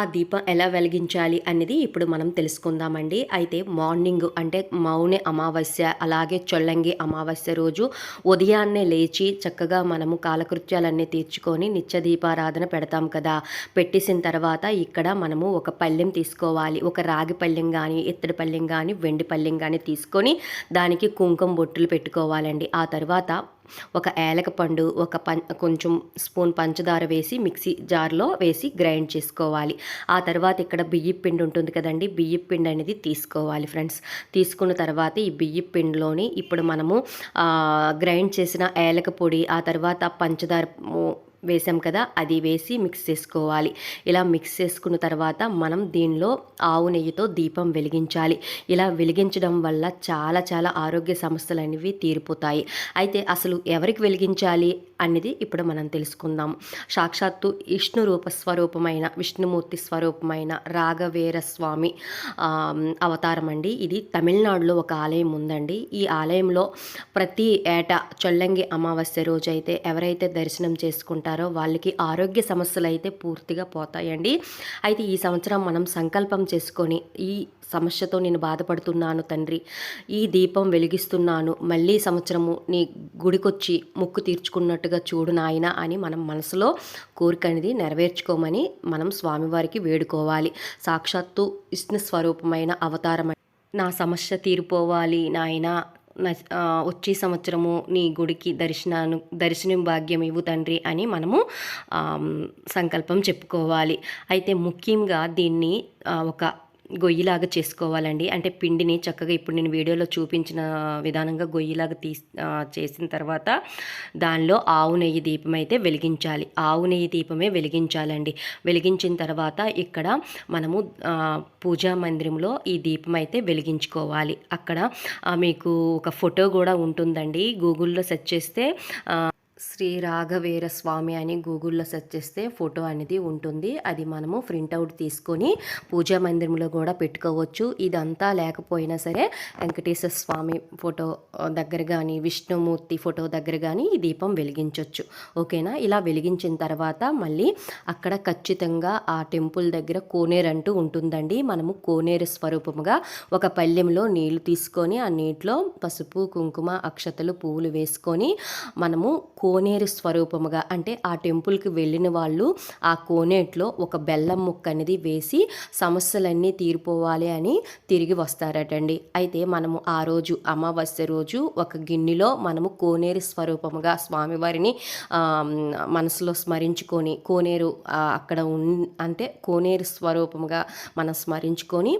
ఆ దీపం ఎలా వెలిగించాలి అనేది ఇప్పుడు మనం తెలుసుకుందామండి. అయితే మార్నింగ్ అంటే మౌని అమావాస్య అలాగే చొల్లంగి అమావాస్య రోజు ఉదయాన్నే లేచి చక్కగా మనము కాలకృత్యాలన్నీ తీర్చుకొని నిత్య దీపారాధన పెడతాం కదా. పెట్టేసిన తర్వాత ఇక్కడ మనము ఒక పళ్ళెం తీసుకోవాలి. ఒక రాగి పళ్ళెం కానీ ఇత్తడి పళ్ళెం కానీ వెండి పళ్ళెం కానీ తీసుకొని దానికి కుంకుమ బొట్టులు పెట్టుకోవాలండి. ఆ తర్వాత ఒక ఏలక పండు ఒక పం కొంచెం స్పూన్ పంచదార వేసి మిక్సీ జార్లో వేసి గ్రైండ్ చేసుకోవాలి. ఆ తర్వాత ఇక్కడ బియ్యపిండి ఉంటుంది కదండి బియ్యపిండి అనేది తీసుకోవాలి ఫ్రెండ్స్. తీసుకున్న తర్వాత ఈ బియ్యపిండిలోని ఇప్పుడు మనము గ్రైండ్ చేసిన ఏలక పొడి ఆ తర్వాత పంచదార వేసాం కదా అది వేసి మిక్స్ చేసుకోవాలి. ఇలా మిక్స్ చేసుకున్న తర్వాత మనం దీనిలో ఆవు నెయ్యితో దీపం వెలిగించాలి. ఇలా వెలిగించడం వల్ల చాలా చాలా ఆరోగ్య సమస్యలు అనేవి తీరిపోతాయి. అయితే అసలు ఎవరికి వెలిగించాలి అనేది ఇప్పుడు మనం తెలుసుకుందాం. సాక్షాత్తు విష్ణు రూప స్వరూపమైన విష్ణుమూర్తి స్వరూపమైన రాఘవేర స్వామి అవతారం అండి. ఇది తమిళనాడులో ఒక ఆలయం ఉందండి. ఈ ఆలయంలో ప్రతి ఏటా చొల్లంగి అమావాస్య రోజు అయితే ఎవరైతే దర్శనం చేసుకుంటారో ఉంటారో వాళ్ళకి ఆరోగ్య సమస్యలు అయితే పూర్తిగా పోతాయండి. అయితే ఈ సంవత్సరం మనం సంకల్పం చేసుకొని ఈ సమస్యతో నేను బాధపడుతున్నాను తండ్రి. ఈ దీపం వెలిగిస్తున్నాను. మళ్ళీ సంవత్సరము నీ గుడికొచ్చి ముక్కు తీర్చుకున్నట్టుగా చూడు నాయన అని మనం మనసులో కోరిక అనేది నెరవేర్చుకోమని మనం స్వామివారికి వేడుకోవాలి. సాక్షాత్తు విష్ణు స్వరూపమైన అవతారం నా సమస్య తీరిపోవాలి నాయన. వచ్చే సంవత్సరము నీ గుడికి దర్శనాను దర్శనం భాగ్యం ఇవ్వు తండ్రి అని మనము సంకల్పం చెప్పుకోవాలి. అయితే ముఖ్యంగా దీన్ని ఒక గొయ్యిలాగా చేసుకోవాలండి. అంటే పిండిని చక్కగా ఇప్పుడు నేను వీడియోలో చూపించిన విధానంగా గొయ్యిలాగా తీ చేసిన తర్వాత దానిలో ఆవు నెయ్యి దీపం అయితే వెలిగించాలి. ఆవు నెయ్యి దీపమే వెలిగించాలండి. వెలిగించిన తర్వాత ఇక్కడ మనము పూజా మందిరంలో ఈ దీపం అయితే వెలిగించుకోవాలి. అక్కడ మీకు ఒక ఫోటో కూడా ఉంటుందండి. గూగుల్లో సెర్చ్ చేస్తే శ్రీ రాఘవేర స్వామి అని గూగుల్లో సెర్చ్ చేస్తే ఫోటో అనేది ఉంటుంది. అది మనము ప్రింట్అవుట్ తీసుకొని పూజా మందిరంలో కూడా పెట్టుకోవచ్చు. ఇదంతా లేకపోయినా సరే వెంకటేశ్వర స్వామి ఫోటో దగ్గర కానీ విష్ణుమూర్తి ఫోటో దగ్గర కానీ ఈ దీపం వెలిగించవచ్చు ఓకేనా? ఇలా వెలిగించిన తర్వాత మళ్ళీ అక్కడ ఖచ్చితంగా ఆ టెంపుల్ దగ్గర కోనేరు అంటూ ఉంటుందండి. మనము కోనేరు స్వరూపముగా ఒక పల్లెంలో నీళ్ళు తీసుకొని ఆ నీటిలో పసుపు కుంకుమ అక్షతలు పువ్వులు వేసుకొని మనము కో కోనేరు స్వరూపముగా అంటే ఆ టెంపుల్కి వెళ్ళిన వాళ్ళు ఆ కోనేట్లో ఒక బెల్లం ముక్క అనేది వేసి సమస్యలన్నీ తీరిపోవాలి అని తిరిగి వస్తారటండి. అయితే మనము ఆ రోజు అమావాస్య రోజు ఒక గిన్నెలో మనము కోనేరు స్వరూపముగా స్వామివారిని మనసులో స్మరించుకొని కోనేరు అక్కడ ఉన్ అంటే కోనేరు స్వరూపముగా మనం స్మరించుకొని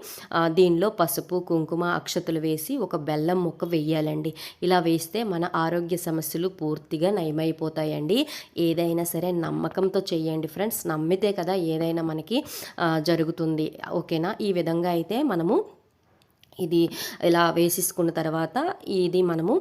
దీనిలో పసుపు కుంకుమ అక్షతలు వేసి ఒక బెల్లం ముక్క వెయ్యాలండి. ఇలా వేస్తే మన ఆరోగ్య సమస్యలు పూర్తిగా నయం నయమైపోతాయండి ఏదైనా సరే నమ్మకంతో చేయండి ఫ్రెండ్స్. నమ్మితే కదా ఏదైనా మనకి జరుగుతుంది. ఓకేనా? ఈ విధంగా అయితే మనము ఇది ఇలా వేసేసుకున్న తర్వాత ఇది మనము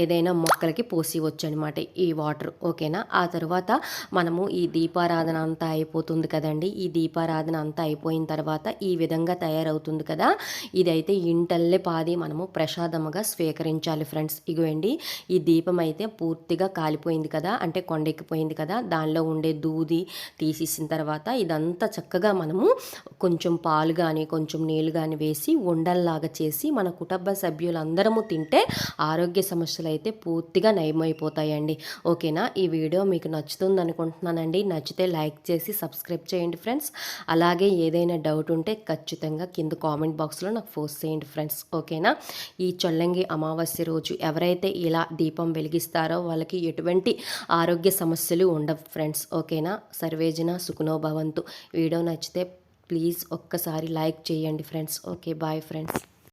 ఏదైనా మొక్కలకి పోసివచ్చు అనమాట ఈ వాటర్ ఓకేనా? ఆ తర్వాత మనము ఈ దీపారాధన అంతా అయిపోతుంది కదండి. ఈ దీపారాధన అంతా అయిపోయిన తర్వాత ఈ విధంగా తయారవుతుంది కదా. ఇదైతే ఇంటల్లే పాది మనము ప్రసాదముగా స్వీకరించాలి ఫ్రెండ్స్. ఇగోండి ఈ దీపం అయితే పూర్తిగా కాలిపోయింది కదా. అంటే కొండెక్కిపోయింది కదా. దానిలో ఉండే దూది తీసేసిన తర్వాత ఇదంతా చక్కగా మనము కొంచెం పాలు కానీ కొంచెం నీళ్ళు కానీ వేసి ఉండల్లా లాగా చేసి మన కుటుంబ సభ్యులందరము తింటే ఆరోగ్య సమస్యలు అయితే పూర్తిగా నయమైపోతాయండి. ఓకేనా? ఈ వీడియో మీకు నచ్చుతుంది అనుకుంటున్నానండి నచ్చితే లైక్ చేసి సబ్స్క్రైబ్ చేయండి ఫ్రెండ్స్. అలాగే ఏదైనా డౌట్ ఉంటే ఖచ్చితంగా కింద కామెంట్ బాక్స్లో నాకు పోస్ట్ చేయండి ఫ్రెండ్స్. ఓకేనా? ఈ చొల్లంగి అమావాస్య రోజు ఎవరైతే ఇలా దీపం వెలిగిస్తారో వాళ్ళకి ఎటువంటి ఆరోగ్య సమస్యలు ఉండవు ఫ్రెండ్స్. ఓకేనా? సర్వేజన సుఖనోభవంతు వీడియో నచ్చితే ప్లీజ్ ఒక్కసారి లైక్ చేయండి ఫ్రెండ్స్. Okay bye friends.